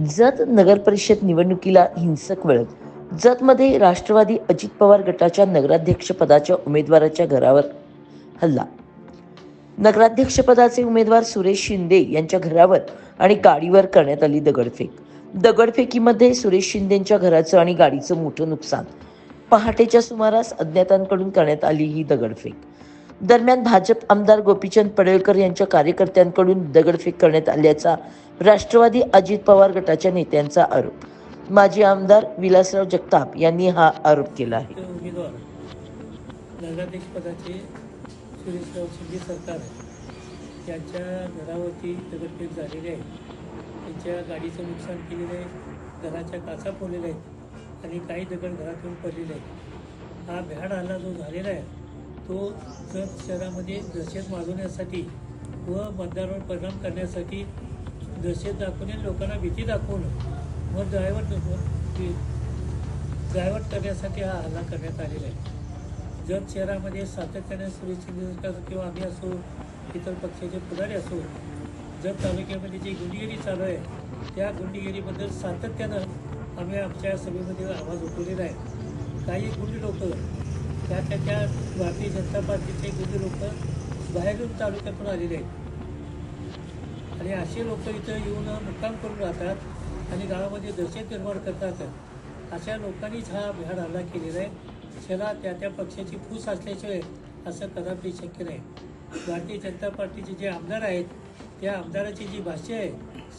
जत नगर परिषद निवडणुकीला हिंसक वळत जतमध्ये राष्ट्रवादी अजित पवार गटाच्या नगराध्यक्षपदाच्या उमेदवाराच्या घरावर हल्ला. नगराध्यक्षपदाचे उमेदवार सुरेश शिंदे यांच्या घरावर आणि गाडीवर करण्यात आली दगडफेक. दगडफेकीमध्ये सुरेश शिंदेच्या घराचं आणि गाडीचं मोठं नुकसान. पहाटेच्या सुमारास अज्ञातांकडून करण्यात आली ही दगडफेक. दरम्यान भाजप आमदार गोपीचंद पडळकर यांच्या कार्यकर्त्यांकडून दगडफेक करण्यात आल्याचा राष्ट्रवादी अजित पवार गटाच्या नेत्यांचा आरोप. माजी आमदार विलासराव जगताप यांनी हा आरोप केला आहे. त्यांच्या उमेदवार सुरेशराव शिंदे सरकार घरावरती दगडफेक झालेली आहे. त्यांच्या गाडीचं नुकसान केलेलं आहे. घराच्या काचा फोडलेल्या आहेत. आणि काही दगड घरातून पडलेले आहेत. हा भ्याड हल्ला जो झालेला आहे तो जत शहरामध्ये दहशत माजवण्यासाठी व मतदारावर परिणाम करण्यासाठी दहशत दाखवून लोकांना भीती दाखवून मत ड्रायव्हर ड्रायव्हर करण्यासाठी हा हल्ला करण्यात आलेला आहे. जत शहरामध्ये सातत्याने सुरक्षित किंवा आम्ही असो इतर पक्षाचे पुढारी असो जत तालुक्यामध्ये जी गुंडगिरी चालू आहे त्या गुंडगिरीबद्दल सातत्यानं आम्ही आमच्या सभेमध्ये आवाज उठवलेला आहे. काही गुंड लोक त्या त्या भारतीय जनता पार्टीचे गुंड लोक बाहेरून तालुक्यातून आलेले आहेत. आणि असे लोक इथं येऊन मुक्काम करून राहतात आणि गावामध्ये दहशत निर्माण करतात. अशा लोकांनीच हा भ्याड हल्ला केलेला आहे. त्याला त्या त्या पक्षाची फूस असल्याशिवाय असं कदापि शक्य नाही. भारतीय जनता पार्टीचे जे आमदार आहेत त्या आमदाराची जी भाषा आहे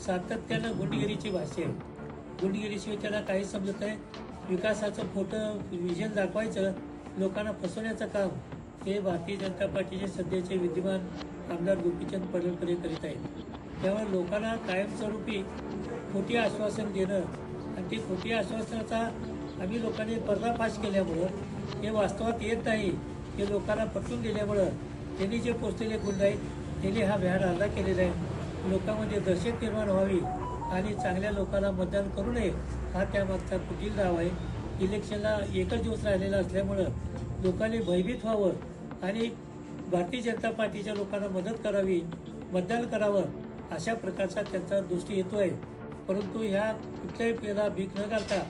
सातत्यानं गुंडगिरीची भाषा आहे. गुंडगिरीशिवाय त्याला काही समजत नाही. विकासाचं खोटं विजन दाखवायचं लोकांना फसवण्याचं काम हे भारतीय जनता पार्टीचे सध्याचे विद्यमान आमदार गोपीचंद पडळकर हे करीत आहेत. त्यामुळे लोकांना कायमस्वरूपी खोटी आश्वासन देणं आणि ती खोटी आश्वासनाचा आम्ही लोकांनी पर्दाफाश केल्यामुळं हे वास्तवात येत नाही. हे लोकांना पटवून दिल्यामुळं त्यांनी जे पोचलेले गुंड आहेत त्यांनी हा व्याड हल्ला केलेला आहे. लोकांमध्ये दहशत निर्माण व्हावी आणि चांगल्या लोकांना मतदान करू नये हा त्यामागचा कुटील दाव आहे. इलेक्शनला एकच दिवस राहिलेला असल्यामुळं लोकांनी भयभीत व्हावं आणि भारतीय जनता पार्टीच्या लोकांना मदत करावी मतदान करावं. अशा प्रकारचा त्यांचा दृष्टी येतो आहे परंतु ह्या कुठल्याही पेला भीक न घालता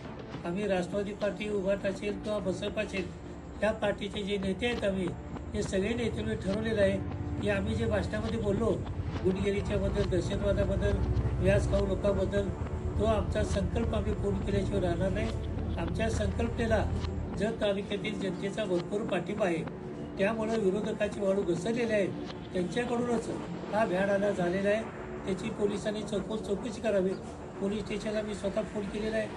आम्ही राष्ट्रवादी पार्टी उभाट असेल किंवा बसप असेल त्या पार्टीचे जे नेते आहेत आम्ही हे सगळे नेत्यांनी ठरवलेलं आहे की आम्ही जे भाषणामध्ये बोललो गुंडगिरीच्याबद्दल दहशतवादाबद्दल व्याज खाऊ लोकांबद्दल तो आमचा संकल्प आम्ही पूर्ण केल्याशिवाय राहणार नाही. आमच्या संकल्पनेला जत तालुक्यातील जनतेचा भरपूर पाठिंबा आहे. त्यामुळं विरोधकाची वाळू घसरलेली आहे. त्यांच्याकडूनच हा भ्याड आला झालेला आहे. त्याची पोलिसांनी चौकस चौकशी करावी. पोलीस स्टेशनला मी स्वतः फोन केलेला आहे.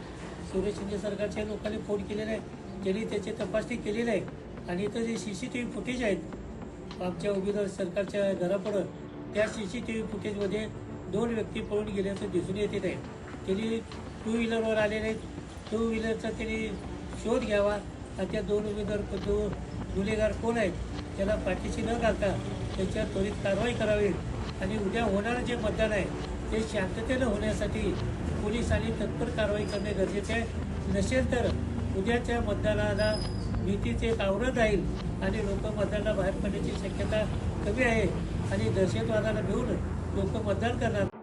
सुरेश शिंदे सरकारच्या लोकांनी फोन केलेला आहे. त्यांनी त्याची तपासणी केलेली आहे. आणि इथं जे C C T V footage आहेत आमच्या उमेदवार सरकारच्या घरापुढं त्या सी सी टी व्ही फुटेजमध्ये दोन व्यक्ती पळून गेल्याचं दिसून येते आहे. त्यांनी टू व्हीलरवर आलेले आहेत. टू व्हीलरचा त्यांनी शोध घ्यावा. आणि त्या दोन उमेदवार तो गुन्हेगार कोण आहेत त्याला पाठीशी न घालता त्याच्यावर त्वरित कारवाई करावी. आणि उद्या होणारं जे मतदान आहे ते शांततेनं होण्यासाठी पोलिसांनी तत्पर कारवाई करणे गरजेचे आहे. नसेल तर उद्याच्या मतदानाला भीतीचे एक आवरण राहील आणि लोक मतदानाला बाहेर पडण्याची शक्यता कमी आहे. आणि दहशतवादाला घेऊन लोक मतदान करणार.